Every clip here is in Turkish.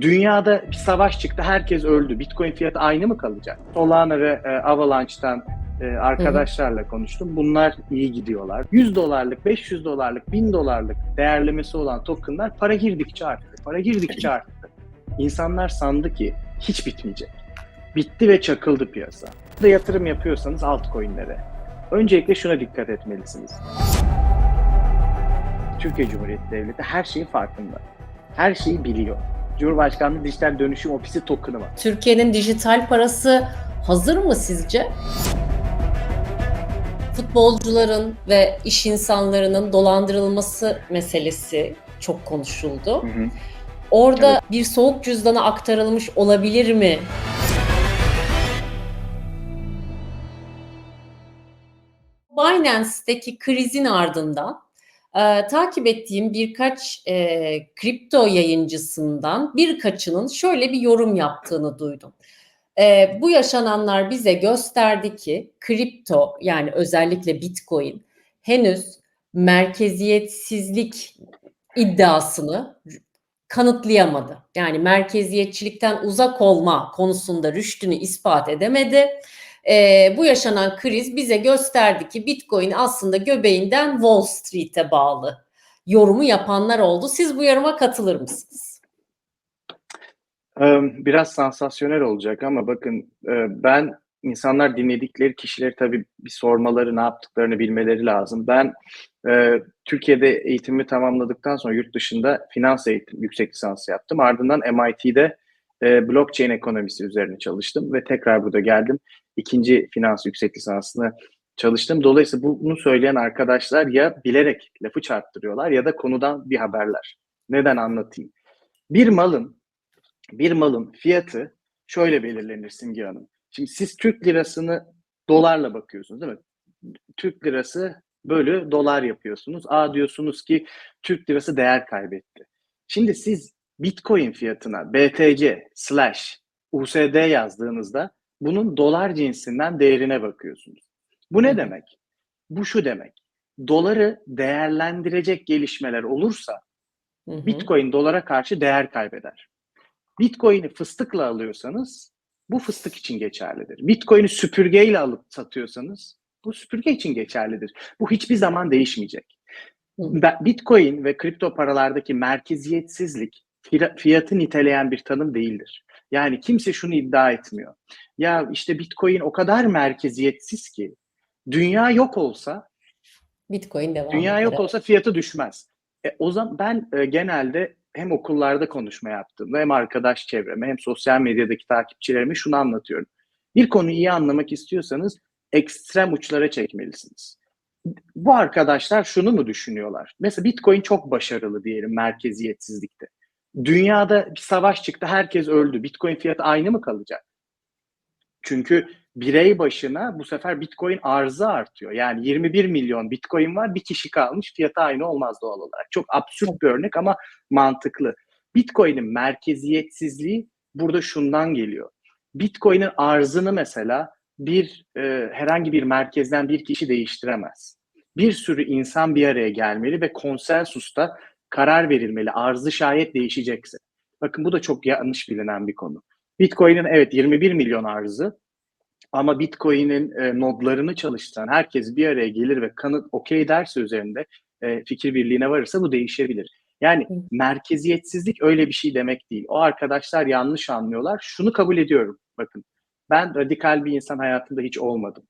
Dünyada bir savaş çıktı, herkes öldü. Bitcoin fiyatı aynı mı kalacak? Solana ve e, Avalanche'tan e, arkadaşlarla konuştum. Bunlar iyi gidiyorlar. 100 dolarlık, 500 dolarlık, 1000 dolarlık değerlemesi olan tokenlar para girdikçe arttı. Para girdikçe arttı. İnsanlar sandı ki hiç bitmeyecek. Bitti ve çakıldı piyasa. Da yatırım yapıyorsanız altcoin'lere. Öncelikle şuna dikkat etmelisiniz. Türkiye Cumhuriyeti Devleti her şeyin farkında. Her şeyi biliyor. Cumhurbaşkanlığı Dijital Dönüşüm Ofisi token'ı var. Türkiye'nin dijital parası hazır mı sizce? Futbolcuların ve iş insanlarının dolandırılması meselesi çok konuşuldu. Hı hı. Orada Evet. bir soğuk cüzdana aktarılmış olabilir mi? Binance'deki krizin ardından e, takip ettiğim birkaç e, kripto yayıncısından birkaçının şöyle bir yorum yaptığını duydum. E, bu yaşananlar bize gösterdi ki kripto yani özellikle Bitcoin henüz merkeziyetsizlik iddiasını kanıtlayamadı. Yani merkeziyetçilikten uzak olma konusunda rüştünü ispat edemedi. Ee, bu yaşanan kriz bize gösterdi ki Bitcoin aslında göbeğinden Wall Street'e bağlı yorumu yapanlar oldu. Siz bu yoruma katılır mısınız? Biraz sansasyonel olacak ama bakın e, ben insanlar dinledikleri kişileri tabii bir sormaları, ne yaptıklarını bilmeleri lazım. Ben e, Türkiye'de eğitimimi tamamladıktan sonra yurt dışında finans eğitim yüksek lisansı yaptım. Ardından MIT'de e, blockchain ekonomisi üzerine çalıştım ve tekrar burada geldim. İkinci finans yüksek lisansını çalıştım. Dolayısıyla bunu söyleyen arkadaşlar ya bilerek lafı çarptırıyorlar ya da konudan bir haberler. Neden anlatayım? Bir malın bir malın fiyatı şöyle belirlenir Simge Hanım. Şimdi siz Türk lirasını dolarla bakıyorsunuz değil mi? Türk lirası bölü dolar yapıyorsunuz. Aa diyorsunuz ki Türk lirası değer kaybetti. Şimdi siz Bitcoin fiyatına BTC slash USD yazdığınızda bunun dolar cinsinden değerine bakıyorsunuz. Bu ne demek? Bu şu demek. Doları değerlendirecek gelişmeler olursa Hı hı. Bitcoin dolara karşı değer kaybeder. Bitcoin'i fıstıkla alıyorsanız bu fıstık için geçerlidir. Bitcoin'i süpürgeyle alıp satıyorsanız bu süpürge için geçerlidir. Bu hiçbir zaman değişmeyecek. Bitcoin ve kripto paralardaki merkeziyetsizlik fiyatı niteleyen bir tanım değildir. Yani kimse şunu iddia etmiyor. Ya işte Bitcoin o kadar merkeziyetsiz ki dünya yok olsa Bitcoin devam Dünya yok olsa fiyatı düşmez. E, o zaman ben e, genelde hem okullarda konuşma yaptığımda hem arkadaş çevreme hem sosyal medyadaki takipçilerime şunu anlatıyorum. Bir konuyu iyi anlamak istiyorsanız ekstrem uçlara çekmelisiniz. Bu arkadaşlar şunu mu düşünüyorlar? Mesela Bitcoin çok başarılı diyelim merkeziyetsizlikte. Dünyada bir savaş çıktı, herkes öldü. Bitcoin fiyatı aynı mı kalacak? Çünkü birey başına bu sefer Bitcoin arzı artıyor. Yani 21 milyon Bitcoin var, bir kişi kalmış, fiyatı aynı olmaz doğal olarak. Çok absürt bir örnek ama mantıklı. Bitcoin'in merkeziyetsizliği burada şundan geliyor. Bitcoin'in arzını mesela bir e, herhangi bir merkezden bir kişi değiştiremez. Bir sürü insan bir araya gelmeli ve konsensusta karar verilmeli. Arzı şayet değişecekse. Bakın bu da çok yanlış bilinen bir konu. Bitcoin'in evet 21 milyon arzı ama Bitcoin'in e, nodlarını çalıştıran herkes bir araya gelir ve kanıt okey derse üzerinde e, fikir birliğine varırsa bu değişebilir. Yani merkeziyetsizlik öyle bir şey demek değil. O arkadaşlar yanlış anlıyorlar. Şunu kabul ediyorum. Bakın ben radikal bir insan hayatımda hiç olmadım.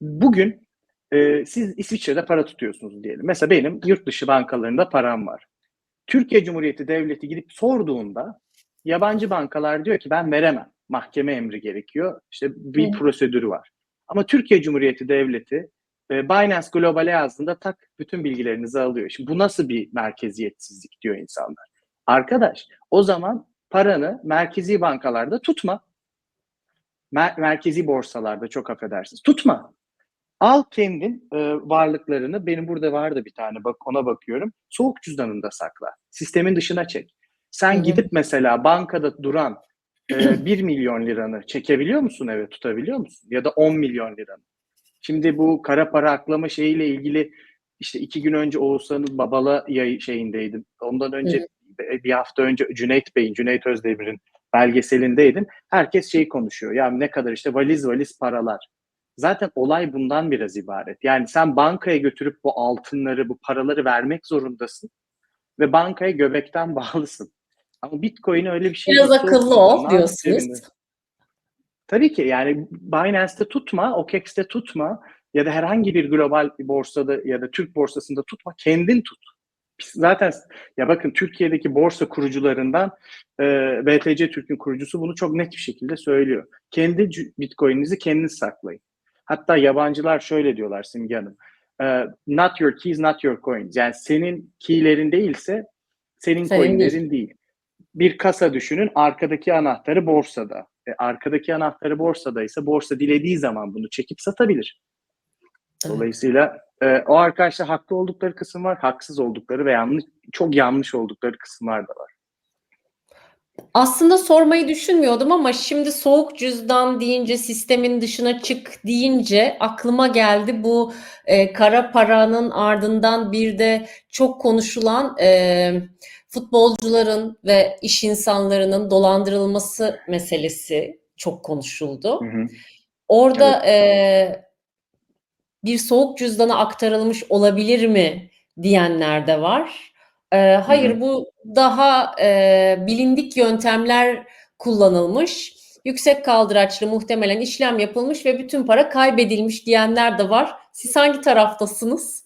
Bugün e, siz İsviçre'de para tutuyorsunuz diyelim. Mesela benim yurt dışı bankalarında param var. Türkiye Cumhuriyeti Devleti gidip sorduğunda yabancı bankalar diyor ki ben veremem. Mahkeme emri gerekiyor. İşte bir Hı. prosedürü var. Ama Türkiye Cumhuriyeti Devleti e, Binance Global'e yazdığında tak bütün bilgilerinizi alıyor. Şimdi bu nasıl bir merkeziyetsizlik diyor insanlar. Arkadaş o zaman paranı merkezi bankalarda tutma. Mer- merkezi borsalarda çok affedersiniz. Tutma. Al kendin e, varlıklarını. Benim burada vardı bir tane bak ona bakıyorum. Soğuk cüzdanında sakla. Sistemin dışına çek. Sen Hı hı. gidip mesela bankada duran e, 1 milyon liranı çekebiliyor musun eve tutabiliyor musun? Ya da 10 milyon liranı. Şimdi bu kara para aklama şeyiyle ilgili işte iki gün önce Oğuzhan'ın Babala yayı şeyindeydim. Ondan önce bir hafta önce Cüneyt Bey'in, Cüneyt Özdemir'in belgeselindeydim. Herkes şeyi konuşuyor. Ya ne kadar işte valiz valiz paralar. Zaten olay bundan biraz ibaret. Yani sen bankaya götürüp bu altınları, bu paraları vermek zorundasın ve bankaya göbekten bağlısın. Ama Bitcoin öyle bir şey Biraz akıllı ol diyorsunuz. cebinde. Tabii ki yani Binance'te tutma, OKEX'te tutma ya da herhangi bir global bir borsada ya da Türk borsasında tutma, kendin tut. Zaten ya bakın Türkiye'deki borsa kurucularından e, BTC Türk'ün kurucusu bunu çok net bir şekilde söylüyor. Kendi Bitcoin'inizi kendiniz saklayın. Hatta yabancılar şöyle diyorlar Simge Hanım. e, not your keys, not your coins. Yani senin keylerin değilse senin, Senin coinlerin değil. Bir kasa düşünün, arkadaki anahtarı borsada. E, arkadaki anahtarı borsadaysa borsa dilediği zaman bunu çekip satabilir. Dolayısıyla e, o arkadaşlar haklı oldukları kısım var, haksız oldukları ve yanlış, çok yanlış oldukları kısımlar da var. Aslında sormayı düşünmüyordum ama şimdi soğuk cüzdan deyince sistemin dışına çık deyince aklıma geldi bu e, kara paranın ardından bir de çok konuşulan e, futbolcuların ve iş insanlarının dolandırılması meselesi çok konuşuldu. Hı hı. Orada e, bir soğuk cüzdana aktarılmış olabilir mi diyenler de var. E, hayır bu daha e, bilindik yöntemler kullanılmış, yüksek kaldıraçlı muhtemelen işlem yapılmış ve bütün para kaybedilmiş diyenler de var. Siz hangi taraftasınız?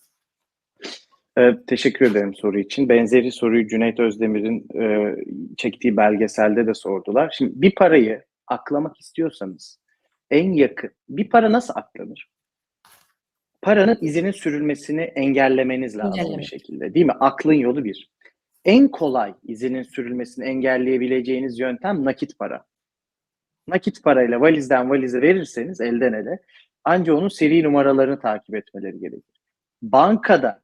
E, teşekkür ederim soru için. Benzeri soruyu Cüneyt Özdemir'in e, çektiği belgeselde de sordular. Şimdi bir parayı aklamak istiyorsanız en yakın, bir para nasıl aklanır? Paranın izinin sürülmesini engellemeniz lazım Engellemek. bir şekilde değil mi? Aklın yolu bir. En kolay izinin sürülmesini engelleyebileceğiniz yöntem nakit para. Nakit parayla valizden valize verirseniz elden ele anca onun seri numaralarını takip etmeleri gerekir. Bankada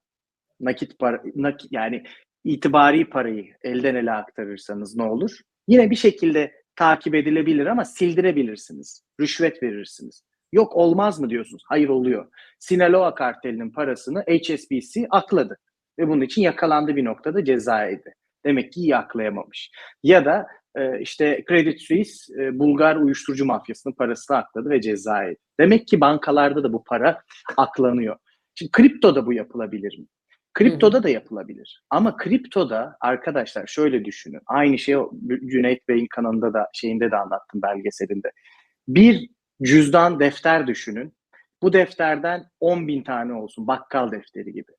nakit para nakit, yani itibari parayı elden ele aktarırsanız ne olur? Yine bir şekilde takip edilebilir ama sildirebilirsiniz. Rüşvet verirsiniz. Yok olmaz mı diyorsunuz? Hayır oluyor. Sinaloa kartelinin parasını HSBC akladı ve bunun için yakalandı bir noktada ceza yedi. Demek ki iyi aklayamamış. Ya da e, işte Credit Suisse e, Bulgar uyuşturucu mafyasının parasını akladı ve ceza yedi. Demek ki bankalarda da bu para aklanıyor. Şimdi kriptoda bu yapılabilir mi? Kriptoda da yapılabilir. Ama kriptoda arkadaşlar şöyle düşünün. Aynı şeyi o Cüneyt Bey'in kanalında da şeyinde de anlattım belgeselinde. Bir cüzdan defter düşünün. Bu defterden 10 bin tane olsun. Bakkal defteri gibi.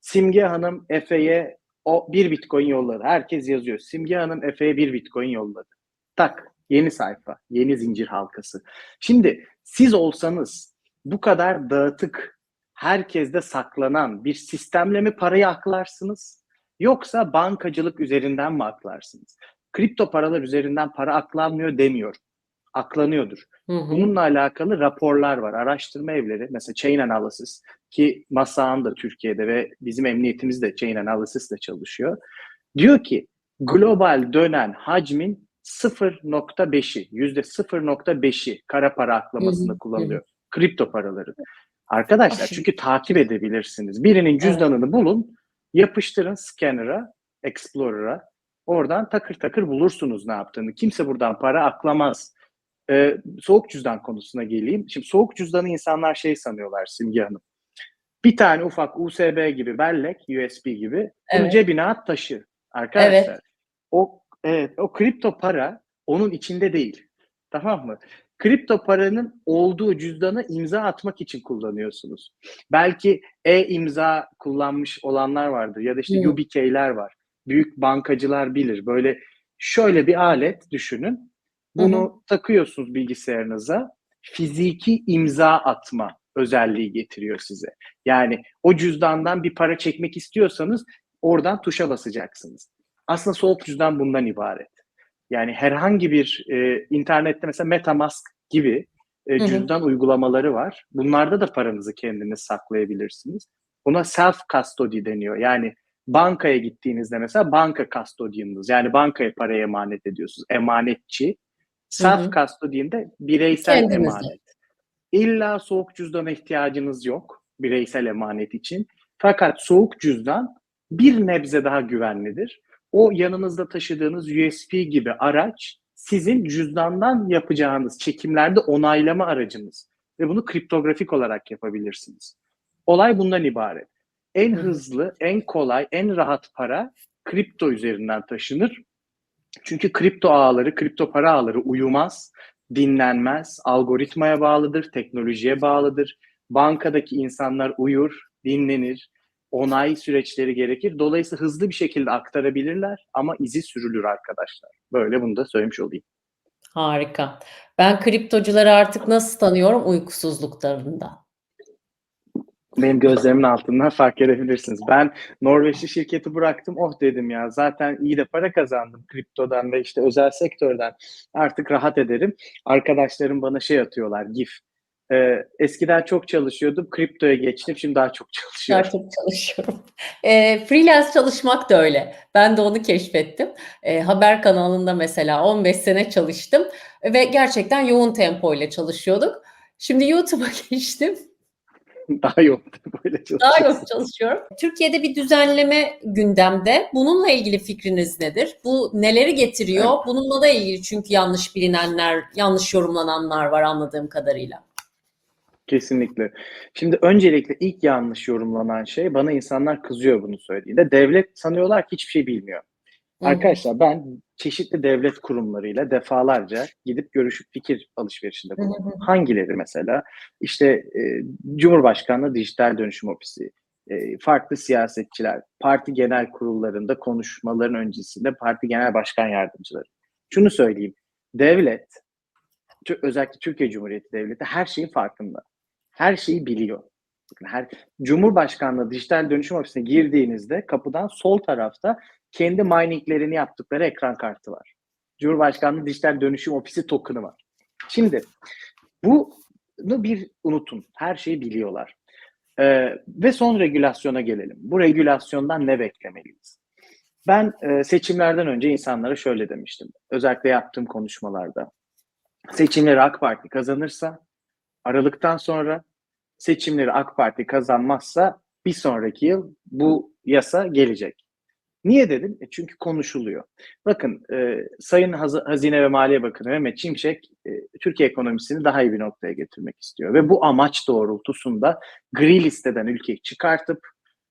Simge Hanım Efe'ye o bir bitcoin yolladı. Herkes yazıyor. Simge Hanım Efe'ye bir bitcoin yolladı. Tak. Yeni sayfa. Yeni zincir halkası. Şimdi siz olsanız bu kadar dağıtık herkeste saklanan bir sistemle mi parayı aklarsınız? Yoksa bankacılık üzerinden mi aklarsınız? Kripto paralar üzerinden para aklanmıyor demiyorum. Aklanıyordur. Hı hı. Bununla alakalı raporlar var. Araştırma evleri mesela Chain Analysis ki Masa'nın da Türkiye'de ve bizim emniyetimiz de Chain Analysis ile çalışıyor. Diyor ki global dönen hacmin 0.5'i, %0.5'i kara para aklamasında kullanılıyor. Kripto paraları. Arkadaşlar çünkü takip edebilirsiniz. Birinin cüzdanını bulun, yapıştırın scanner'a, Explorer'a. Oradan takır takır bulursunuz ne yaptığını. Kimse buradan para aklamaz. Ee, soğuk cüzdan konusuna geleyim. Şimdi soğuk cüzdanı insanlar şey sanıyorlar Simge Hanım. Bir tane ufak USB gibi bellek, USB gibi. Bunu Evet. cebine at taşı. Arkadaşlar Evet. o evet o kripto para onun içinde değil. Tamam mı? Kripto paranın olduğu cüzdanı imza atmak için kullanıyorsunuz. Belki e-imza kullanmış olanlar vardır ya da işte Hı. UBK'ler var. Büyük bankacılar bilir. Böyle şöyle bir alet düşünün. Bunu takıyorsunuz bilgisayarınıza. Fiziki imza atma özelliği getiriyor size. Yani o cüzdandan bir para çekmek istiyorsanız oradan tuşa basacaksınız. Aslında soğuk cüzdan bundan ibaret. Yani herhangi bir e, internette mesela MetaMask gibi e, Hı hı. cüzdan uygulamaları var. Bunlarda da paranızı kendiniz saklayabilirsiniz. Buna self custody deniyor. Yani bankaya gittiğinizde mesela banka custodian'ınız yani bankaya parayı emanet ediyorsunuz. Emanetçi. Self hı. custodian de bireysel Kendinizde. emanet. İlla soğuk cüzdana ihtiyacınız yok bireysel emanet için. Fakat soğuk cüzdan bir nebze daha güvenlidir. o yanınızda taşıdığınız USB gibi araç sizin cüzdandan yapacağınız çekimlerde onaylama aracınız. Ve bunu kriptografik olarak yapabilirsiniz. Olay bundan ibaret. En Hı. hızlı, en kolay, en rahat para kripto üzerinden taşınır. Çünkü kripto ağları, kripto para ağları uyumaz, dinlenmez, algoritmaya bağlıdır, teknolojiye bağlıdır. Bankadaki insanlar uyur, dinlenir, onay süreçleri gerekir. Dolayısıyla hızlı bir şekilde aktarabilirler ama izi sürülür arkadaşlar. Böyle bunu da söylemiş olayım. Harika. Ben kriptocuları artık nasıl tanıyorum? Uykusuzluklarında. Benim gözlerimin altından fark edebilirsiniz. Ben Norveçli şirketi bıraktım. Oh dedim ya zaten iyi de para kazandım kriptodan ve işte özel sektörden. Artık rahat ederim. Arkadaşlarım bana şey atıyorlar GIF. Ee, eskiden çok çalışıyordum. Kriptoya geçtim. Şimdi daha çok çalışıyorum. Daha çok çalışıyorum. E, freelance çalışmak da öyle. Ben de onu keşfettim. E, haber kanalında mesela 15 sene çalıştım ve gerçekten yoğun tempo ile çalışıyorduk. Şimdi YouTube'a geçtim. daha yoğun böyle Daha çalışıyorum. yoğun çalışıyorum. Türkiye'de bir düzenleme gündemde. Bununla ilgili fikriniz nedir? Bu neleri getiriyor? Bununla da ilgili çünkü yanlış bilinenler, yanlış yorumlananlar var anladığım kadarıyla. Kesinlikle. Şimdi öncelikle ilk yanlış yorumlanan şey bana insanlar kızıyor bunu söylediğinde. Devlet sanıyorlar ki hiçbir şey bilmiyor. Arkadaşlar ben çeşitli devlet kurumlarıyla defalarca gidip görüşüp fikir alışverişinde bulundum. Hangileri mesela? İşte e, Cumhurbaşkanlığı Dijital Dönüşüm Ofisi, e, farklı siyasetçiler, parti genel kurullarında konuşmaların öncesinde parti genel başkan yardımcıları. Şunu söyleyeyim. Devlet, özellikle Türkiye Cumhuriyeti Devleti her şeyin farkında. Her şeyi biliyor. Bakın her Cumhurbaşkanlığı Dijital Dönüşüm Ofisi'ne girdiğinizde kapıdan sol tarafta kendi mininglerini yaptıkları ekran kartı var. Cumhurbaşkanlığı Dijital Dönüşüm Ofisi token'ı var. Şimdi bunu bir unutun. Her şeyi biliyorlar. Ee, ve son regülasyona gelelim. Bu regülasyondan ne beklemeliyiz? Ben e, seçimlerden önce insanlara şöyle demiştim. Özellikle yaptığım konuşmalarda. Seçimleri AK Parti kazanırsa Aralıktan sonra seçimleri AK Parti kazanmazsa bir sonraki yıl bu yasa gelecek. Niye dedim? E çünkü konuşuluyor. Bakın e, Sayın Haz- Hazine ve Maliye Bakanı Mehmet Şimşek e, Türkiye ekonomisini daha iyi bir noktaya getirmek istiyor. Ve bu amaç doğrultusunda gri listeden ülkeyi çıkartıp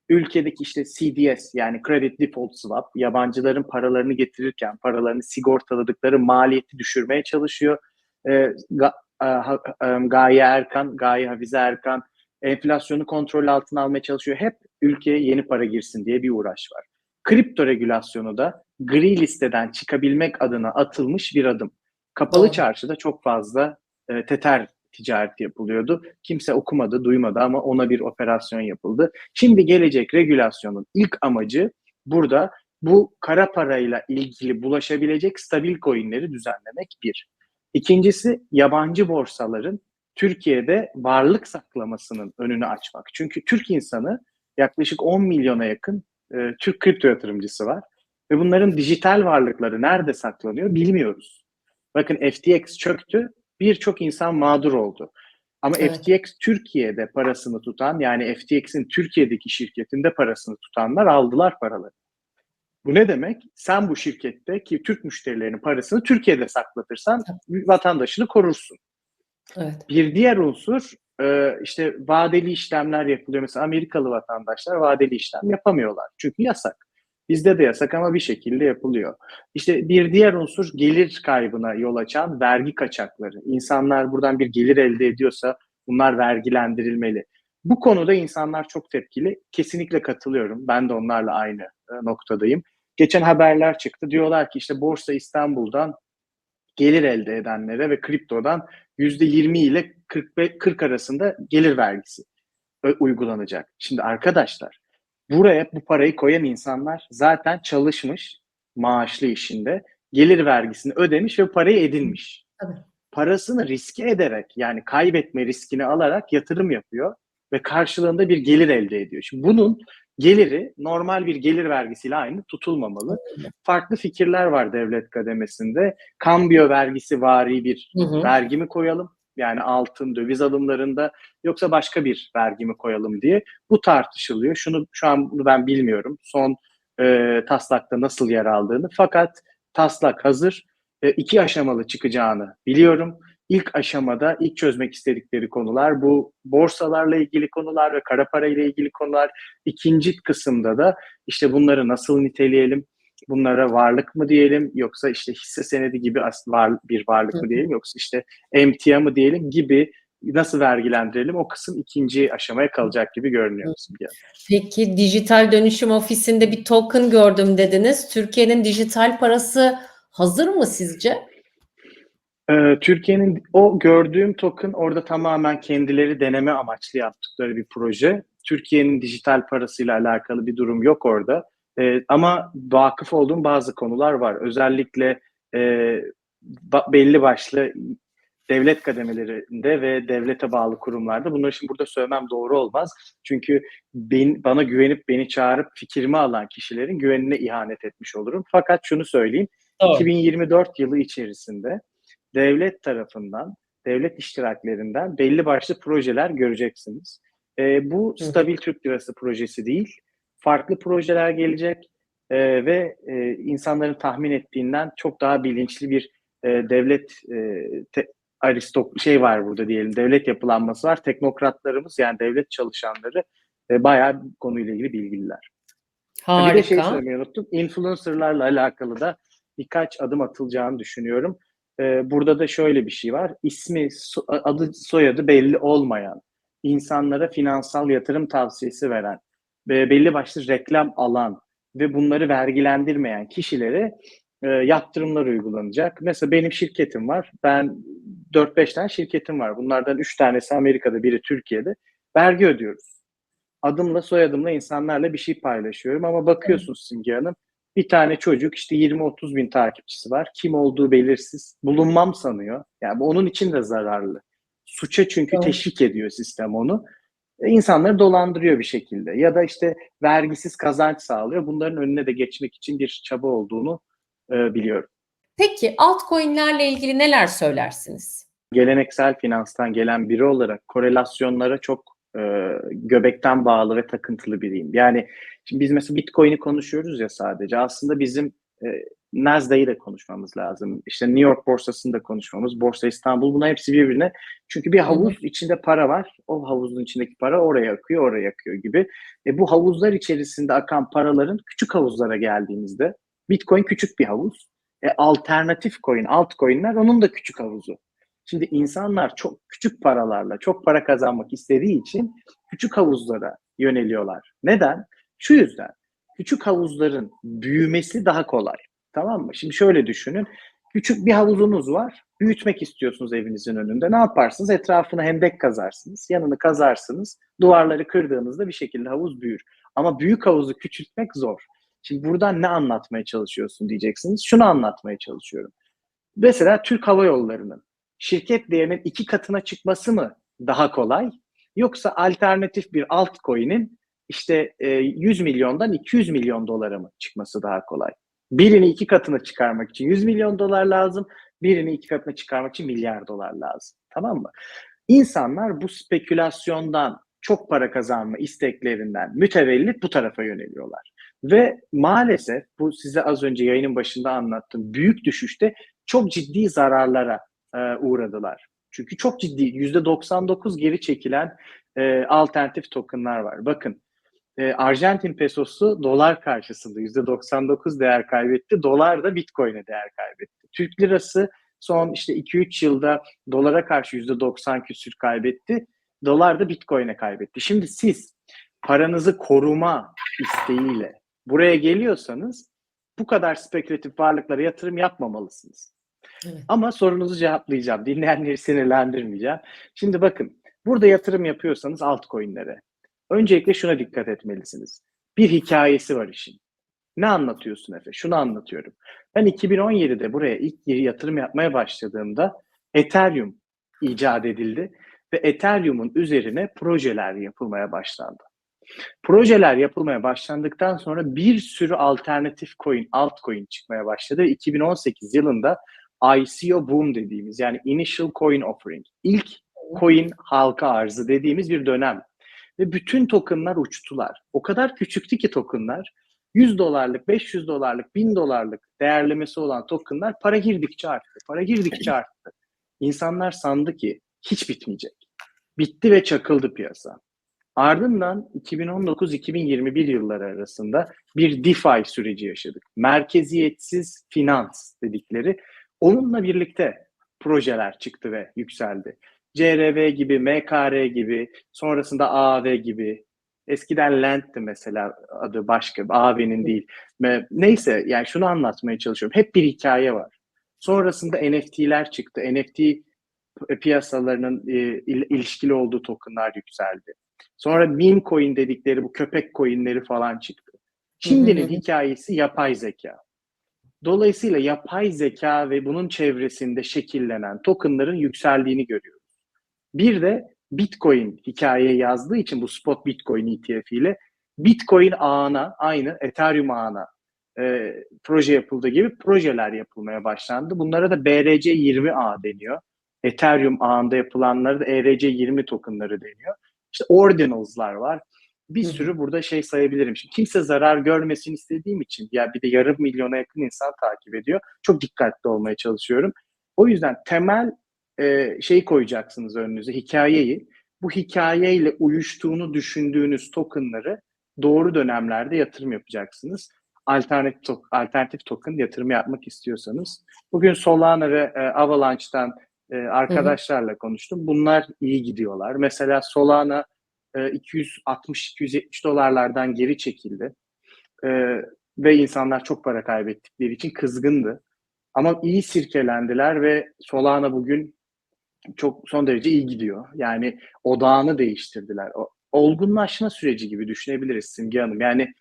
ülkedeki işte CDS yani Credit Default Swap yabancıların paralarını getirirken paralarını sigortaladıkları maliyeti düşürmeye çalışıyor. E, Ga- e, Ha- e, Gaye Erkan, Gaye Hafize Erkan enflasyonu kontrol altına almaya çalışıyor. Hep ülkeye yeni para girsin diye bir uğraş var. Kripto regülasyonu da gri listeden çıkabilmek adına atılmış bir adım. Kapalı Doğru. çarşıda çok fazla e, teter ticareti yapılıyordu. Kimse okumadı, duymadı ama ona bir operasyon yapıldı. Şimdi gelecek regülasyonun ilk amacı burada bu kara parayla ilgili bulaşabilecek stabil coinleri düzenlemek bir. İkincisi yabancı borsaların Türkiye'de varlık saklamasının önünü açmak. Çünkü Türk insanı yaklaşık 10 milyona yakın e, Türk kripto yatırımcısı var. Ve bunların dijital varlıkları nerede saklanıyor bilmiyoruz. Bakın FTX çöktü, birçok insan mağdur oldu. Ama Evet. FTX Türkiye'de parasını tutan yani FTX'in Türkiye'deki şirketinde parasını tutanlar aldılar paraları. Bu ne demek? Sen bu şirkette ki Türk müşterilerinin parasını Türkiye'de saklatırsan vatandaşını korursun. Evet. Bir diğer unsur e, işte vadeli işlemler yapılıyor. Mesela Amerikalı vatandaşlar vadeli işlem yapamıyorlar. Çünkü yasak. Bizde de yasak ama bir şekilde yapılıyor. İşte bir diğer unsur gelir kaybına yol açan vergi kaçakları. İnsanlar buradan bir gelir elde ediyorsa bunlar vergilendirilmeli. Bu konuda insanlar çok tepkili. Kesinlikle katılıyorum. Ben de onlarla aynı e, noktadayım. Geçen haberler çıktı. Diyorlar ki işte Borsa İstanbul'dan gelir elde edenlere ve kriptodan %20 ile 45, 40 arasında gelir vergisi uygulanacak. Şimdi arkadaşlar buraya bu parayı koyan insanlar zaten çalışmış maaşlı işinde gelir vergisini ödemiş ve parayı edinmiş. Parasını riske ederek yani kaybetme riskini alarak yatırım yapıyor ve karşılığında bir gelir elde ediyor. Şimdi bunun geliri normal bir gelir vergisiyle aynı tutulmamalı. Farklı fikirler var devlet kademesinde. Kambiyo vergisi vari bir Hı hı. vergi mi koyalım? Yani altın, döviz alımlarında yoksa başka bir vergi mi koyalım diye bu tartışılıyor. Şunu şu an bunu ben bilmiyorum. Son e, taslakta nasıl yer aldığını. Fakat taslak hazır. E, iki aşamalı çıkacağını biliyorum. İlk aşamada ilk çözmek istedikleri konular bu borsalarla ilgili konular ve kara para ile ilgili konular. İkinci kısımda da işte bunları nasıl niteleyelim? Bunlara varlık mı diyelim yoksa işte hisse senedi gibi var, bir varlık mı diyelim yoksa işte emtia mı diyelim gibi nasıl vergilendirelim o kısım ikinci aşamaya kalacak gibi görünüyor. Peki dijital dönüşüm ofisinde bir token gördüm dediniz. Türkiye'nin dijital parası hazır mı sizce? Ee, Türkiye'nin o gördüğüm token orada tamamen kendileri deneme amaçlı yaptıkları bir proje. Türkiye'nin dijital parasıyla alakalı bir durum yok orada. Ee, ama vakıf olduğum bazı konular var. Özellikle e, ba- belli başlı devlet kademelerinde ve devlete bağlı kurumlarda. Bunları şimdi burada söylemem doğru olmaz. Çünkü ben, bana güvenip beni çağırıp fikrimi alan kişilerin güvenine ihanet etmiş olurum. Fakat şunu söyleyeyim. Doğru. 2024 yılı içerisinde devlet tarafından, devlet iştiraklerinden belli başlı projeler göreceksiniz. E, bu. Stabil Türk Lirası projesi değil, farklı projeler gelecek e, ve e, insanların tahmin ettiğinden çok daha bilinçli bir e, devlet e, te, aristok şey var burada diyelim, devlet yapılanması var. Teknokratlarımız yani devlet çalışanları e, bayağı konuyla ilgili bilgililer. Bir de şey Harika. söylemeyi unuttum. Influencerlarla alakalı da birkaç adım atılacağını düşünüyorum. Ee, burada da şöyle bir şey var. İsmi, so- adı, soyadı belli olmayan, insanlara finansal yatırım tavsiyesi veren, ve belli başlı reklam alan ve bunları vergilendirmeyen kişilere e, yaptırımlar uygulanacak. Mesela benim şirketim var. Ben 4-5 tane şirketim var. Bunlardan 3 tanesi Amerika'da, biri Türkiye'de. Vergi ödüyoruz adımla soyadımla insanlarla bir şey paylaşıyorum ama bakıyorsunuz Simge Hanım bir tane çocuk işte 20-30 bin takipçisi var. Kim olduğu belirsiz. Bulunmam sanıyor. Yani bu onun için de zararlı. Suça çünkü Evet. teşvik ediyor sistem onu. E, İnsanları dolandırıyor bir şekilde. Ya da işte vergisiz kazanç sağlıyor. Bunların önüne de geçmek için bir çaba olduğunu e, biliyorum. Peki altcoin'lerle ilgili neler söylersiniz? geleneksel finanstan gelen biri olarak korelasyonlara çok e, göbekten bağlı ve takıntılı biriyim. Yani şimdi biz mesela Bitcoin'i konuşuyoruz ya sadece. Aslında bizim e, Nasdaq'ı da konuşmamız lazım. İşte New York borsasını da konuşmamız, Borsa İstanbul bunlar hepsi birbirine. Çünkü bir havuz içinde para var. O havuzun içindeki para oraya akıyor, oraya akıyor gibi. E, bu havuzlar içerisinde akan paraların küçük havuzlara geldiğimizde Bitcoin küçük bir havuz. E, alternatif coin, altcoin'ler onun da küçük havuzu. Şimdi insanlar çok küçük paralarla çok para kazanmak istediği için küçük havuzlara yöneliyorlar. Neden? Şu yüzden. Küçük havuzların büyümesi daha kolay. Tamam mı? Şimdi şöyle düşünün. Küçük bir havuzunuz var. Büyütmek istiyorsunuz evinizin önünde. Ne yaparsınız? Etrafına hendek kazarsınız. Yanını kazarsınız. Duvarları kırdığınızda bir şekilde havuz büyür. Ama büyük havuzu küçültmek zor. Şimdi buradan ne anlatmaya çalışıyorsun diyeceksiniz. Şunu anlatmaya çalışıyorum. Mesela Türk Hava Yolları'nın şirket değerinin iki katına çıkması mı daha kolay? Yoksa alternatif bir altcoin'in işte e, 100 milyondan 200 milyon dolara mı çıkması daha kolay? Birini iki katına çıkarmak için 100 milyon dolar lazım. Birini iki katına çıkarmak için milyar dolar lazım. Tamam mı? İnsanlar bu spekülasyondan çok para kazanma isteklerinden mütevellit bu tarafa yöneliyorlar. Ve maalesef bu size az önce yayının başında anlattığım büyük düşüşte çok ciddi zararlara e, uğradılar. Çünkü çok ciddi %99 geri çekilen e, alternatif tokenlar var. Bakın e, Arjantin pesosu dolar karşısında %99 değer kaybetti. Dolar da Bitcoin'e değer kaybetti. Türk lirası son işte 2-3 yılda dolara karşı %90 küsür kaybetti. Dolar da Bitcoin'e kaybetti. Şimdi siz paranızı koruma isteğiyle buraya geliyorsanız bu kadar spekülatif varlıklara yatırım yapmamalısınız. Evet. Ama sorunuzu cevaplayacağım. Dinleyenleri sinirlendirmeyeceğim. Şimdi bakın burada yatırım yapıyorsanız altcoin'lere. Öncelikle şuna dikkat etmelisiniz. Bir hikayesi var işin. Ne anlatıyorsun Efe? Şunu anlatıyorum. Ben 2017'de buraya ilk yatırım yapmaya başladığımda Ethereum icat edildi ve Ethereum'un üzerine projeler yapılmaya başlandı. Projeler yapılmaya başlandıktan sonra bir sürü alternatif coin, altcoin çıkmaya başladı. 2018 yılında ICO boom dediğimiz yani Initial Coin Offering, ilk coin halka arzı dediğimiz bir dönem. Ve bütün tokenlar uçtular. O kadar küçüktü ki tokenlar. 100 dolarlık, 500 dolarlık, 1000 dolarlık değerlemesi olan tokenlar para girdikçe arttı. Para girdikçe arttı. İnsanlar sandı ki hiç bitmeyecek. Bitti ve çakıldı piyasa. Ardından 2019-2021 yılları arasında bir DeFi süreci yaşadık. Merkeziyetsiz finans dedikleri. Onunla birlikte projeler çıktı ve yükseldi. CRV gibi, MKR gibi, sonrasında AAV gibi. Eskiden Lend'ti mesela adı başka, AAV'nin değil. Neyse yani şunu anlatmaya çalışıyorum. Hep bir hikaye var. Sonrasında NFT'ler çıktı. NFT piyasalarının e, ilişkili olduğu tokenlar yükseldi. Sonra meme coin dedikleri bu köpek coinleri falan çıktı. Şimdinin hikayesi yapay zeka. Dolayısıyla yapay zeka ve bunun çevresinde şekillenen tokenların yükseldiğini görüyoruz. Bir de Bitcoin hikaye yazdığı için bu spot Bitcoin ETF ile Bitcoin ağına aynı Ethereum ağına e, proje yapıldığı gibi projeler yapılmaya başlandı. Bunlara da BRC20 ağ deniyor. Ethereum ağında yapılanlara da ERC20 tokenları deniyor. İşte ordinals'lar var. Bir sürü burada şey sayabilirim. Şimdi kimse zarar görmesin istediğim için ya bir de yarım milyona yakın insan takip ediyor. Çok dikkatli olmaya çalışıyorum. O yüzden temel e, şeyi koyacaksınız önünüze hikayeyi. Bu hikayeyle uyuştuğunu düşündüğünüz tokenları doğru dönemlerde yatırım yapacaksınız. Alternatif, to- alternatif token yatırım yapmak istiyorsanız. Bugün Solana ve e, Avalanche'dan e, arkadaşlarla konuştum. Bunlar iyi gidiyorlar. Mesela Solana e, 260-270 dolarlardan geri çekildi. E, ve insanlar çok para kaybettikleri için kızgındı. Ama iyi sirkelendiler ve Solana bugün çok son derece iyi gidiyor. Yani odağını değiştirdiler. O, olgunlaşma süreci gibi düşünebiliriz Simge Hanım. Yani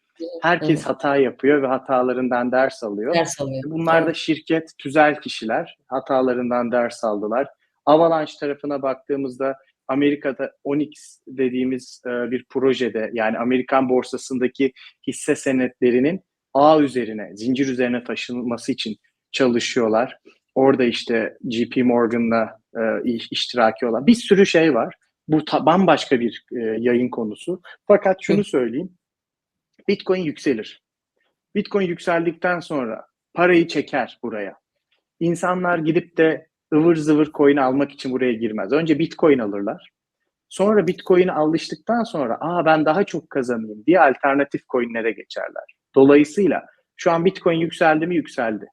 herkes evet. hata yapıyor ve hatalarından ders alıyor. Ders alıyor. Bunlar da şirket, tüzel kişiler hatalarından ders aldılar. Avalanche tarafına baktığımızda Amerika'da Onyx dediğimiz e, bir projede yani Amerikan borsasındaki hisse senetlerinin ağ üzerine, zincir üzerine taşınması için çalışıyorlar. Orada işte JP Morgan'la e, iştiraki olan bir sürü şey var. Bu ta, bambaşka bir e, yayın konusu. Fakat şunu söyleyeyim. Bitcoin yükselir. Bitcoin yükseldikten sonra parayı çeker buraya. İnsanlar gidip de ıvır zıvır coin almak için buraya girmez. Önce Bitcoin alırlar. Sonra Bitcoin'e alıştıktan sonra aa ben daha çok kazanayım diye alternatif coinlere geçerler. Dolayısıyla şu an Bitcoin yükseldi mi yükseldi.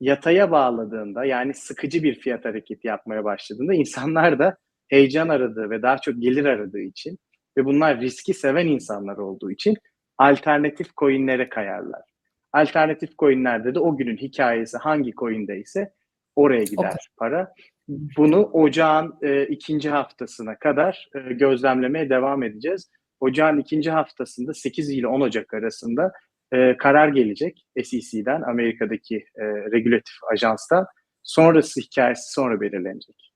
Yataya bağladığında yani sıkıcı bir fiyat hareketi yapmaya başladığında insanlar da heyecan aradığı ve daha çok gelir aradığı için ve bunlar riski seven insanlar olduğu için alternatif coinlere kayarlar. Alternatif coinlerde de o günün hikayesi hangi coindeyse oraya gider okay. para. Bunu ocağın e, ikinci haftasına kadar e, gözlemlemeye devam edeceğiz. Ocağın ikinci haftasında 8 ile 10 Ocak arasında e, karar gelecek SEC'den, Amerika'daki e, regülatif ajanstan. Sonrası hikayesi sonra belirlenecek.